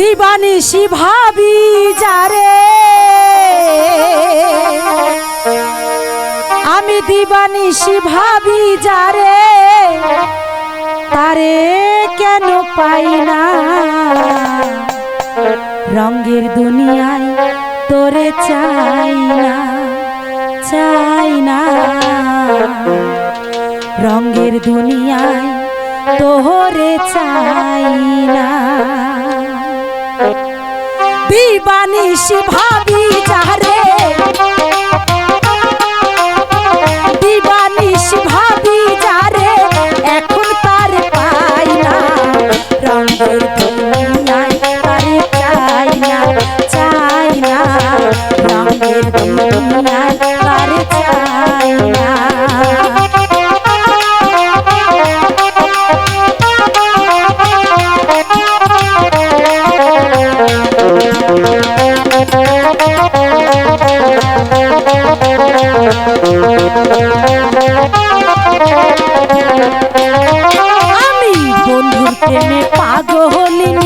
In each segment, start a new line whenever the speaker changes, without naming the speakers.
দিবানিশি ভাবি যারে। আমি দিবানিশি ভাবি যারে। তারে কেন পাই না? রঙ্গের দুনিয়ায় তোরে চাই না চাই না। রঙ্গের দুনিয়ায় তোরে চাই না। দিবানিস ভাবি যারে দিবানিশি ভাবি যারে এখন তার পাই না। রঙের দুনিয়ায় তার চাই না চাই না। রঙের দুনিয়ায় আমি বন্ধুর প্রেমে পাগলিনি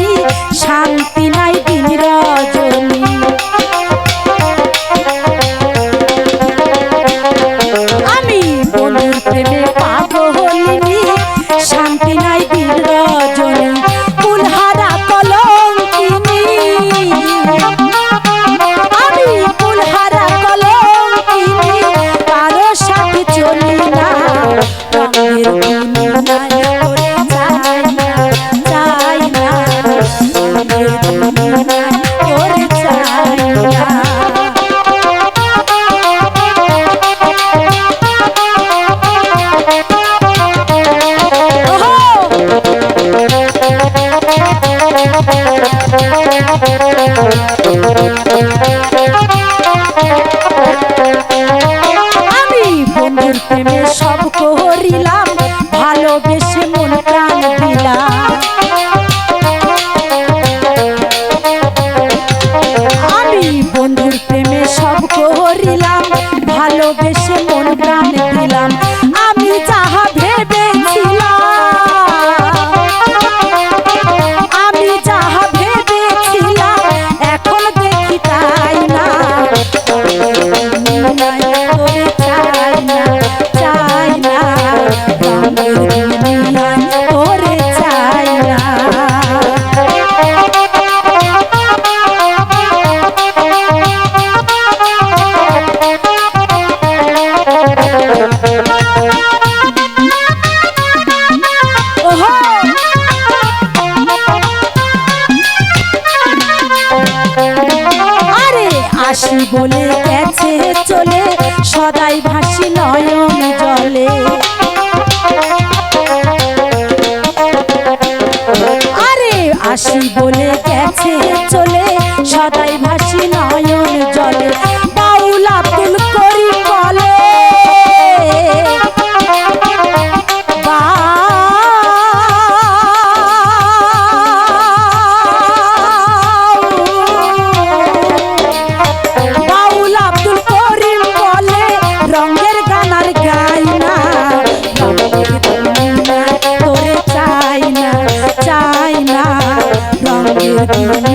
আসি বলে গেছে চলে সদাই ভাসি নয়ন জলে। আরে আসি বলে গেছে you, you.